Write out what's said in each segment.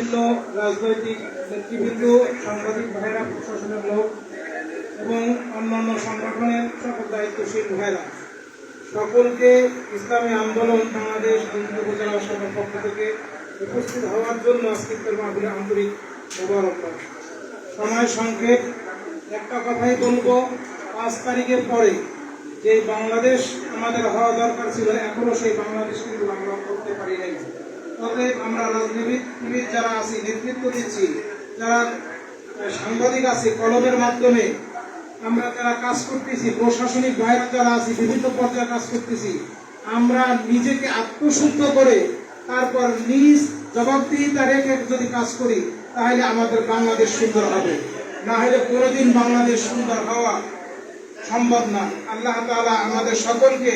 রাজনৈতিক নেতৃবৃন্দ, সাংবাদিক ভাইরা, প্রশাসনের লোক এবং অন্যান্য সংগঠনের সকল দায়িত্বশীল ভাইরা, সকলকে ইসলামী আন্দোলন বাংলাদেশ উপজেলা শাখার পক্ষ থেকে উপস্থিত হওয়ার জন্য আজকের মাহফিলে আন্তরিক মোবারকবাদ। সময় সংক্ষেপ একটা কথাই বলব, পাঁচ তারিখের পরে যে বাংলাদেশ আমাদের হওয়া দরকার ছিল, এখনও সেই বাংলাদেশ কিন্তু আমরা করতে পারি নাই। তবে আমরা রাজনীতিবিদ যারা আছি, নেতৃত্ব দিচ্ছি, যারা সাংবাদিক আছে, কলমের মাধ্যমে, আমরা যারা কাজ করতেছি, প্রশাসনিক বাইরে যারা আছি, বিভিন্ন পর্যায়ে কাজ করতেছি, আমরা নিজেকে আত্মশুদ্ধ করে তারপর নিজ জবাবদিহিতা রেখে যদি কাজ করি, তাহলে আমাদের বাংলাদেশ সুন্দর হবে। না হলে কোনোদিন বাংলাদেশ সুন্দর হওয়া সম্ভব না। আল্লাহ তালা আমাদের সকলকে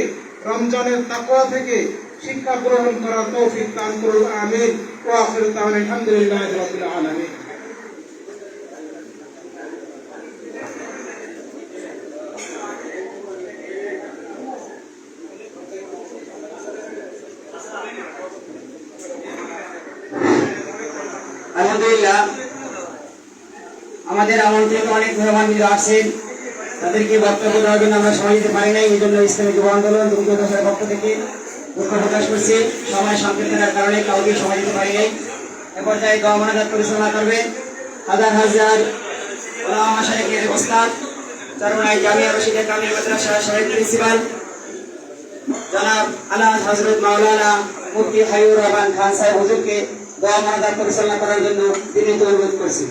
রমজানের তাকওয়া থেকে শিক্ষা গ্রহণ করার তৌফিক দান করুন, আমিন। ওয়া আখিরু দাওয়ানা আলহামদুলিল্লাহি রাব্বিল আলামিন। আমাদের আমন্ত্রিত অনেক মেহমানবৃন্দ আসছেন। তাদেরকে বক্তব্য দেওয়ার জন্য আমরা সময় দিতে পারি নাই, এই জন্য ইসলামী যুব আন্দোলন দুর্গ দশের পক্ষ থেকে দুঃখ প্রকাশ করছি। সময় সংকীর্তনের কারণে কাউকে সময় দিতে পারি নাই। এ পর্যায়ে পরিচালনা করবেন হাজার হাজার ওলামা ওস্তাদ চরমনাই জামিয়া রশিদে কামিল মাদ্রাসা প্রিন্সিপাল জনাব হজরত মাওলানা মুফতি হাইউর রহমান খান সাহেব হুজুরকে দোয়া মাদার পরিচালনা করার জন্য বিনীত অনুরোধ করছি।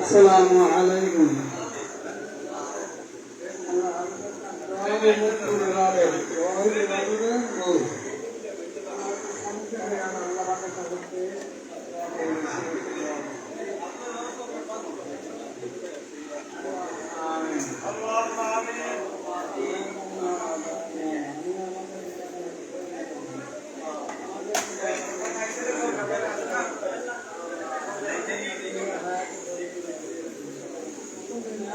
আসসালামু আলাইকুম।